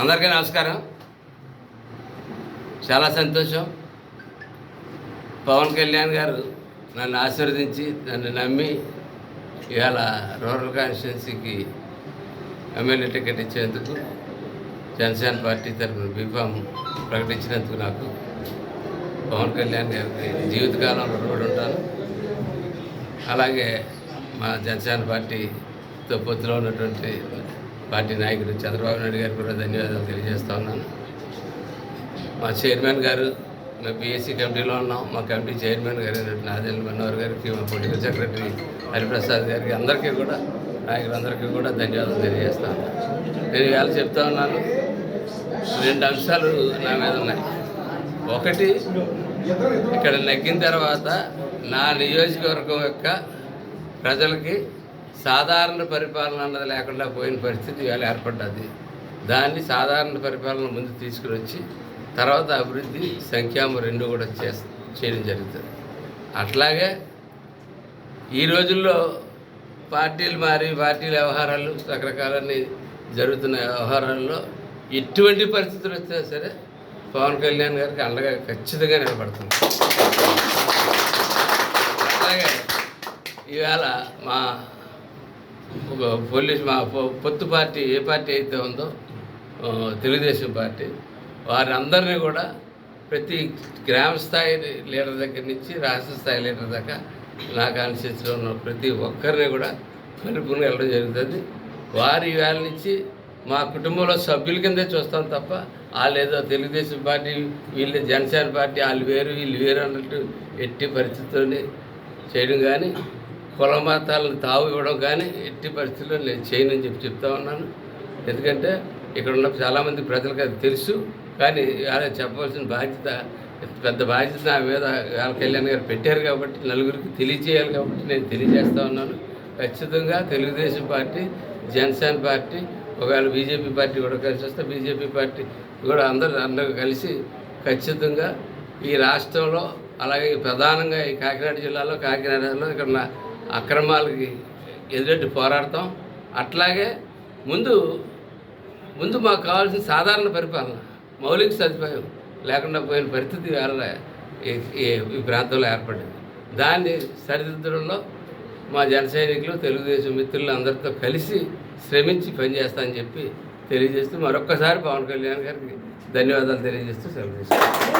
అందరికీ నమస్కారం. చాలా సంతోషం. పవన్ కళ్యాణ్ గారు నన్ను ఆశీర్వదించి నన్ను నమ్మి ఇవాళ రూరల్ కాన్స్టిట్యున్సీకి ఎమ్మెల్యే టికెట్ ఇచ్చేందుకు జనసేన పార్టీ తరఫున బీఫామ్ ప్రకటించినందుకు నాకు పవన్ కళ్యాణ్ గారికి జీవితకాలంలో రుణపడి ఉంటాను. అలాగే మా జనసేన పార్టీతో పొత్తులో ఉన్నటువంటి పార్టీ నాయకుడు చంద్రబాబు నాయుడు గారికి కూడా ధన్యవాదాలు తెలియజేస్తా ఉన్నాను. మా చైర్మన్ గారు మేము బీఎస్సీ కమిటీలో ఉన్నాం. మా కమిటీ చైర్మన్ గారు అయినటువంటి నాదెల్ మనోహర్ గారికి మా పొలిటికల్ సెక్రటరీ హరిప్రసాద్ గారికి అందరికీ కూడా నాయకులందరికీ కూడా ధన్యవాదాలు తెలియజేస్తాను నేను ఇవాళ చెప్తా ఉన్నాను రెండు అంశాలు నా మీద ఉన్నాయి. ఒకటి ఇక్కడ నెగ్గిన తర్వాత నా నియోజకవర్గం యొక్క ప్రజలకి సాధారణ పరిపాలన అన్నది లేకుండా పోయిన పరిస్థితి ఇవాళ ఏర్పడ్డది. దాన్ని సాధారణ పరిపాలన ముందు తీసుకుని వచ్చి తర్వాత అభివృద్ధి సంఖ్యాము రెండు కూడా చేస్ చేయడం జరుగుతుంది. అట్లాగే ఈ రోజుల్లో పార్టీలు మారి పార్టీల వ్యవహారాలు రకరకాలన్నీ జరుగుతున్న వ్యవహారాల్లో ఎటువంటి పరిస్థితులు వచ్చినా సరే పవన్ కళ్యాణ్ గారికి అండగా ఖచ్చితంగా నిలబడుతుంది ఈవేళ మా ఒక పోలీస్ మా పొత్తు పార్టీ ఏ పార్టీ అయితే ఉందో తెలుగుదేశం పార్టీ వారందరినీ కూడా ప్రతి గ్రామ స్థాయి లీడర్ దగ్గర నుంచి రాష్ట్ర స్థాయి లీడర్ దాకా నా కాన్స్టిట్యూన్సీలో ఉన్న ప్రతి ఒక్కరిని కూడా కలుపుకుని వెళ్ళడం జరుగుతుంది. వారి వేళ నుంచి మా కుటుంబంలో సభ్యుల కిందే చూస్తాం తప్ప వాళ్ళు ఏదో తెలుగుదేశం పార్టీ వీళ్ళు జనసేన పార్టీ వాళ్ళు వేరు వీళ్ళు వేరు అన్నట్టు ఎట్టి పరిస్థితుల్ని చేయడం కానీ కుల మతాలను తావు ఇవ్వడం కానీ ఎట్టి పరిస్థితుల్లో నేను చేయనని చెప్పి చెప్తా ఉన్నాను. ఎందుకంటే ఇక్కడ ఉన్న చాలామంది ప్రజలకు అది తెలుసు. కానీ అలా చెప్పవలసిన బాధ్యత పెద్ద బాధ్యత నా మీద వాళ్ళ కళ్యాణ్ గారు పెట్టారు కాబట్టి నలుగురికి తెలియజేయాలి కాబట్టి నేను తెలియజేస్తా ఉన్నాను. ఖచ్చితంగా తెలుగుదేశం పార్టీ జనసేన పార్టీ ఒకవేళ బీజేపీ పార్టీ కూడా కలిసి వస్తే బీజేపీ పార్టీ కూడా అందరూ అందరూ కలిసి ఖచ్చితంగా ఈ రాష్ట్రంలో అలాగే ప్రధానంగా ఈ కాకినాడ జిల్లాలో కాకినాడలో ఇక్కడ అక్రమాలకి ఎదురెట్టి పోరాడతాం. అట్లాగే ముందు ముందు మాకు కావాల్సిన సాధారణ పరిపాలన మౌలిక సదుపాయం లేకుండా పోయిన పరిస్థితి వేళ ఈ- ఈ- ప్రాంతంలో ఏర్పడింది. దాన్ని సరిదిద్దడంలో మా జన సైనికులు తెలుగుదేశం మిత్రులు అందరితో కలిసి శ్రమించి పనిచేస్తానని చెప్పి తెలియజేస్తూ మరొక్కసారి పవన్ కళ్యాణ్ గారికి ధన్యవాదాలు తెలియజేస్తూ సెలవు